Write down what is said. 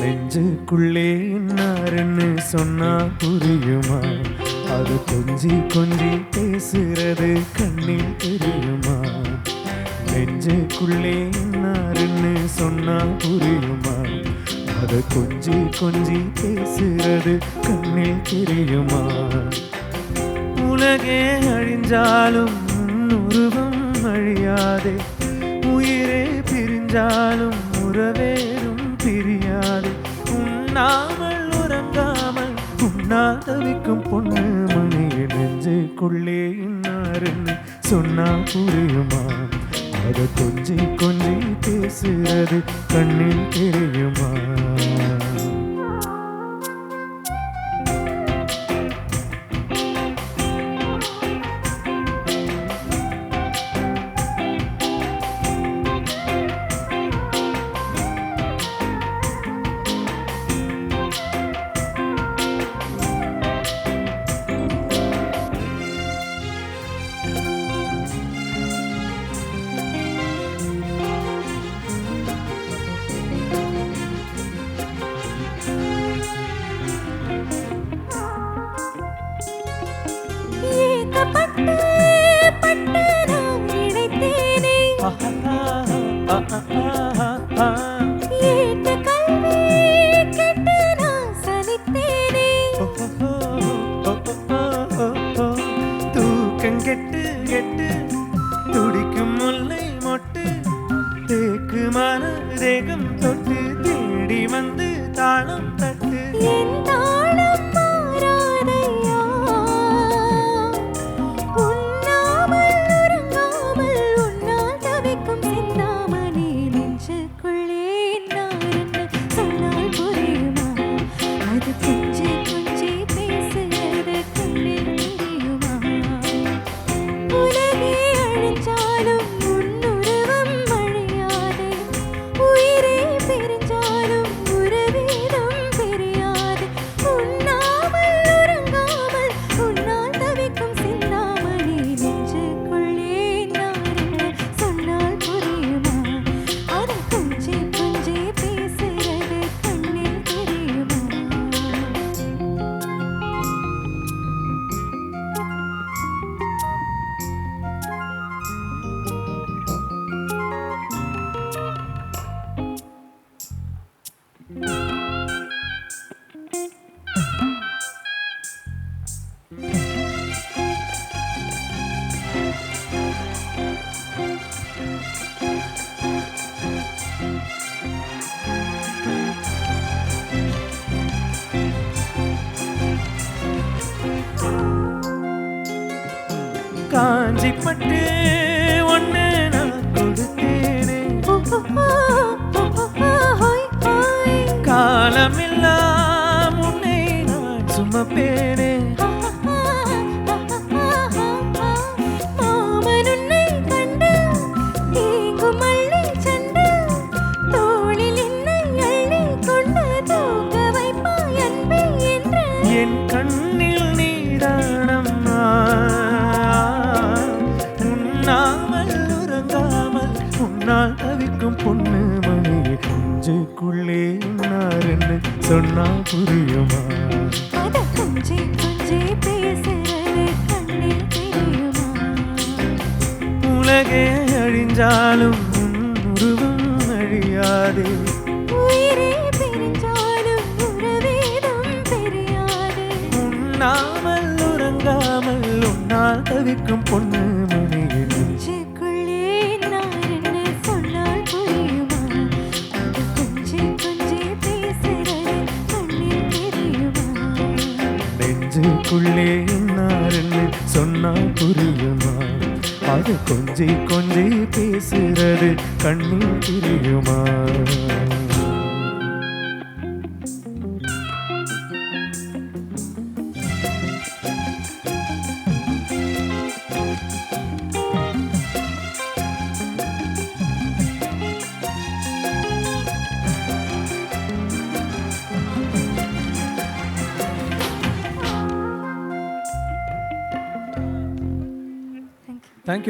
நெஞ்சுக்குள்ளே இன்னாருன்னு சொன்னா புரியுமா? அது கொஞ்சி கொஞ்சி பேசுறது கண்ணில் தெரியுமா? நெஞ்சுக்குள்ளே இன்னாருன்னு சொன்னா புரியுமா? அது கொஞ்சி கொஞ்சி பேசுறது கண்ணில் தெரியுமா? உலகே அழிஞ்சாலும் உருவம் அழியாதே. உயிரே பிரிஞ்சாலும் உறவேறும் பிரியாது. உண்ணாமல் உறங்காமல் உண்ணால் தவிக்கும் பொண்ணு மணியை நெஞ்சுக்குள்ளே இன்னாருன்னு சொன்னா புரியுமா? அதை கொஞ்சி கொஞ்சி பேசுறது கண்ணில் தெரியுமா? கெட்டு உலகே காஞ்சி பட்டு ஒன்று நான் கொடுத்தேனே. காலமெல்லாம் உன்னை நான் சுமப்பேனே. சொன்னா புரியுமா? கொஞ்சி கொஞ்சி பேசுறது கண்ணில் தெரியுமா உலகே அழிஞ்சாலும் உருவம் அழியாதே. உயிரே பிரிஞ்சாலும் உறவேதும் தெரியாது. உண்ணாமல் உறங்காமல் உன்னால் தவிக்கும் பொண்ணு எனக்குள்ளே இன்னாருன்னு சொன்னா புரியுமா? அது கொஞ்சி கொஞ்சி பேசுறது கண்ணில் புரியுமா தெரியுமா தேங்க்யூ